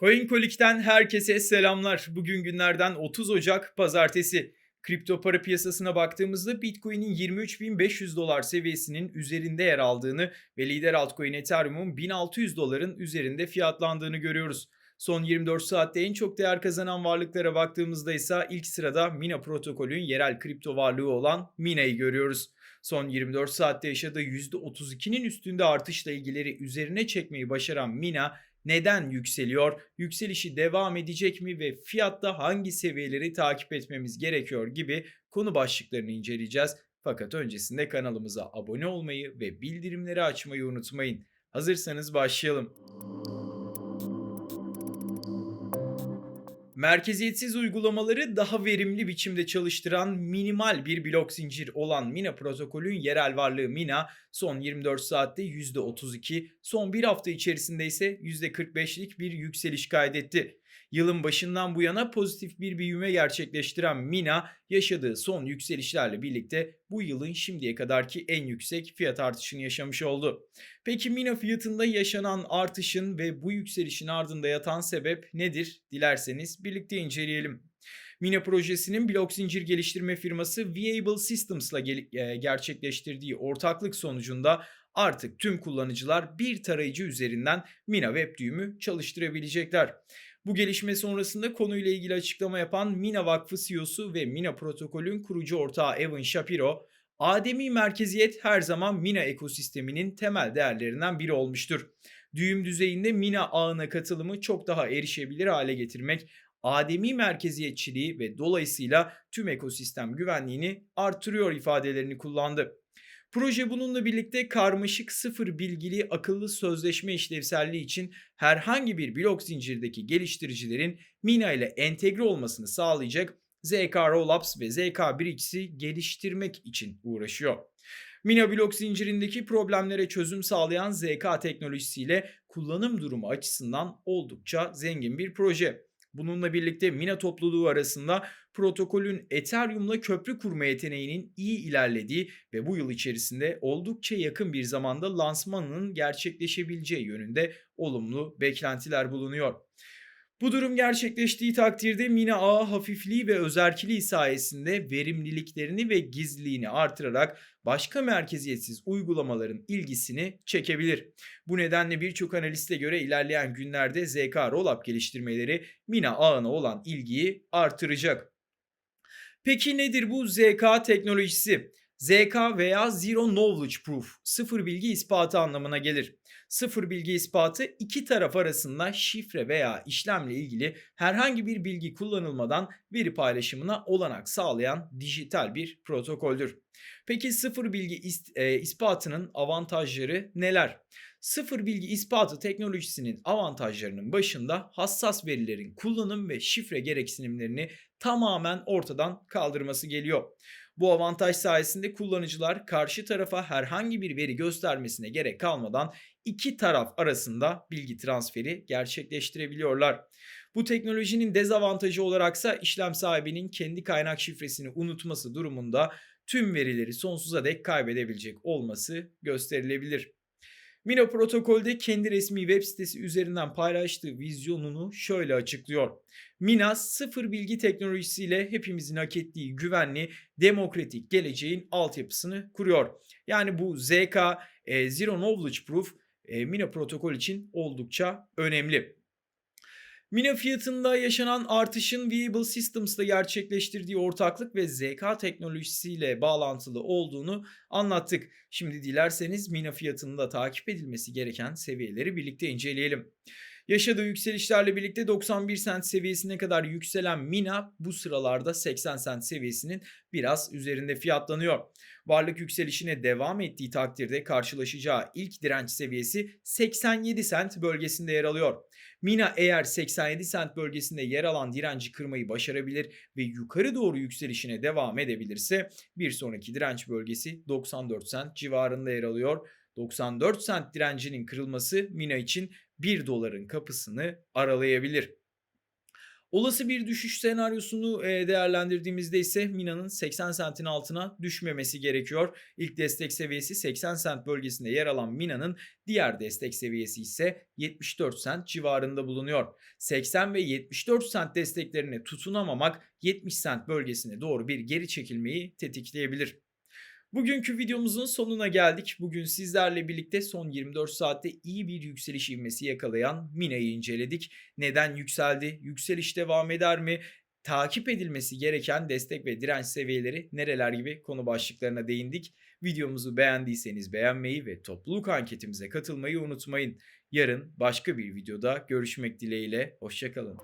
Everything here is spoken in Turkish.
CoinColic'ten herkese selamlar. Bugün günlerden 30 Ocak Pazartesi. Kripto para piyasasına baktığımızda Bitcoin'in 23.500 dolar seviyesinin üzerinde yer aldığını ve lider altcoin Ethereum'un 1600 doların üzerinde fiyatlandığını görüyoruz. Son 24 saatte en çok değer kazanan varlıklara baktığımızda ise ilk sırada Mina protokolün yerel kripto varlığı olan Mina'yı görüyoruz. Son 24 saatte yaşadığı %32'nin üstünde artışla ilgileri üzerine çekmeyi başaran Mina neden yükseliyor? Yükselişi devam edecek mi ve fiyatta hangi seviyeleri takip etmemiz gerekiyor gibi konu başlıklarını inceleyeceğiz. Fakat öncesinde kanalımıza abone olmayı ve bildirimleri açmayı unutmayın. Hazırsanız başlayalım. Merkeziyetsiz uygulamaları daha verimli biçimde çalıştıran minimal bir blok zincir olan Mina protokolün yerel varlığı Mina son 24 saatte %32, son bir hafta içerisinde ise %45'lik bir yükseliş kaydetti. Yılın başından bu yana pozitif bir büyüme gerçekleştiren Mina yaşadığı son yükselişlerle birlikte bu yılın şimdiye kadarki en yüksek fiyat artışını yaşamış oldu. Peki Mina fiyatında yaşanan artışın ve bu yükselişin ardında yatan sebep nedir? Dilerseniz birlikte inceleyelim. Mina projesinin blok zincir geliştirme firması Viable Systems'la e, gerçekleştirdiği ortaklık sonucunda artık tüm kullanıcılar bir tarayıcı üzerinden Mina web düğümü çalıştırabilecekler. Bu gelişme sonrasında konuyla ilgili açıklama yapan Mina Vakfı CEO'su ve Mina protokolün kurucu ortağı Evan Shapiro, Ademi merkeziyet her zaman Mina ekosisteminin temel değerlerinden biri olmuştur. Düğüm düzeyinde Mina ağına katılımı çok daha erişebilir hale getirmek, ademi merkeziyetçiliği ve dolayısıyla tüm ekosistem güvenliğini artırıyor ifadelerini kullandı. Proje bununla birlikte karmaşık sıfır bilgili akıllı sözleşme işlevselliği için herhangi bir blok zincirdeki geliştiricilerin Mina ile entegre olmasını sağlayacak ZK Rollups ve ZK Bridges'i geliştirmek için uğraşıyor. Mina blok zincirindeki problemlere çözüm sağlayan ZK teknolojisiyle kullanım durumu açısından oldukça zengin bir proje. Bununla birlikte Mina topluluğu arasında protokolün Ethereum'la köprü kurma yeteneğinin iyi ilerlediği ve bu yıl içerisinde oldukça yakın bir zamanda lansmanının gerçekleşebileceği yönünde olumlu beklentiler bulunuyor. Bu durum gerçekleştiği takdirde Mina ağı hafifliği ve özerkiliği sayesinde verimliliklerini ve gizliliğini artırarak başka merkeziyetsiz uygulamaların ilgisini çekebilir. Bu nedenle birçok analiste göre ilerleyen günlerde ZK Rollup geliştirmeleri Mina ağına olan ilgiyi artıracak. Peki nedir bu ZK teknolojisi? ZK veya Zero Knowledge Proof, sıfır bilgi ispatı anlamına gelir. Sıfır bilgi ispatı iki taraf arasında şifre veya işlemle ilgili herhangi bir bilgi kullanılmadan veri paylaşımına olanak sağlayan dijital bir protokoldür. Peki sıfır bilgi is- e, ispatının avantajları neler? Sıfır bilgi ispatı teknolojisinin avantajlarının başında hassas verilerin kullanım ve şifre gereksinimlerini tamamen ortadan kaldırması geliyor. Bu avantaj sayesinde kullanıcılar karşı tarafa herhangi bir veri göstermesine gerek kalmadan iki taraf arasında bilgi transferi gerçekleştirebiliyorlar. Bu teknolojinin dezavantajı olaraksa işlem sahibinin kendi kaynak şifresini unutması durumunda tüm verileri sonsuza dek kaybedebilecek olması gösterilebilir. Mina protokolde kendi resmi web sitesi üzerinden paylaştığı vizyonunu şöyle açıklıyor. Mina sıfır bilgi teknolojisiyle hepimizin hak ettiği güvenli, demokratik geleceğin altyapısını kuruyor. Yani bu ZK, e, Zero Knowledge Proof e, Mina protokol için oldukça önemli. Mina fiyatında yaşanan artışın Viable Systems'la gerçekleştirdiği ortaklık ve ZK teknolojisiyle bağlantılı olduğunu anlattık. Şimdi dilerseniz Mina fiyatının da takip edilmesi gereken seviyeleri birlikte inceleyelim. Yaşadığı yükselişlerle birlikte 91 sent seviyesine kadar yükselen Mina bu sıralarda 80 sent seviyesinin biraz üzerinde fiyatlanıyor. Varlık yükselişine devam ettiği takdirde karşılaşacağı ilk direnç seviyesi 87 sent bölgesinde yer alıyor. Mina eğer 87 sent bölgesinde yer alan direnci kırmayı başarabilir ve yukarı doğru yükselişine devam edebilirse bir sonraki direnç bölgesi 94 sent civarında yer alıyor. 94 sent direncinin kırılması Mina için 1 doların kapısını aralayabilir. Olası bir düşüş senaryosunu e, değerlendirdiğimizde ise Mina'nın 80 sentin altına düşmemesi gerekiyor. İlk destek seviyesi 80 sent bölgesinde yer alan Mina'nın diğer destek seviyesi ise 74 sent civarında bulunuyor. 80 ve 74 sent desteklerine tutunamamak 70 sent bölgesine doğru bir geri çekilmeyi tetikleyebilir. Bugünkü videomuzun sonuna geldik. Bugün sizlerle birlikte son 24 saatte iyi bir yükseliş ivmesi yakalayan Mina'yı inceledik. Neden yükseldi? Yükseliş devam eder mi? Takip edilmesi gereken destek ve direnç seviyeleri nereler gibi konu başlıklarına değindik. Videomuzu beğendiyseniz beğenmeyi ve topluluk anketimize katılmayı unutmayın. Yarın başka bir videoda görüşmek dileğiyle. Hoşçakalın.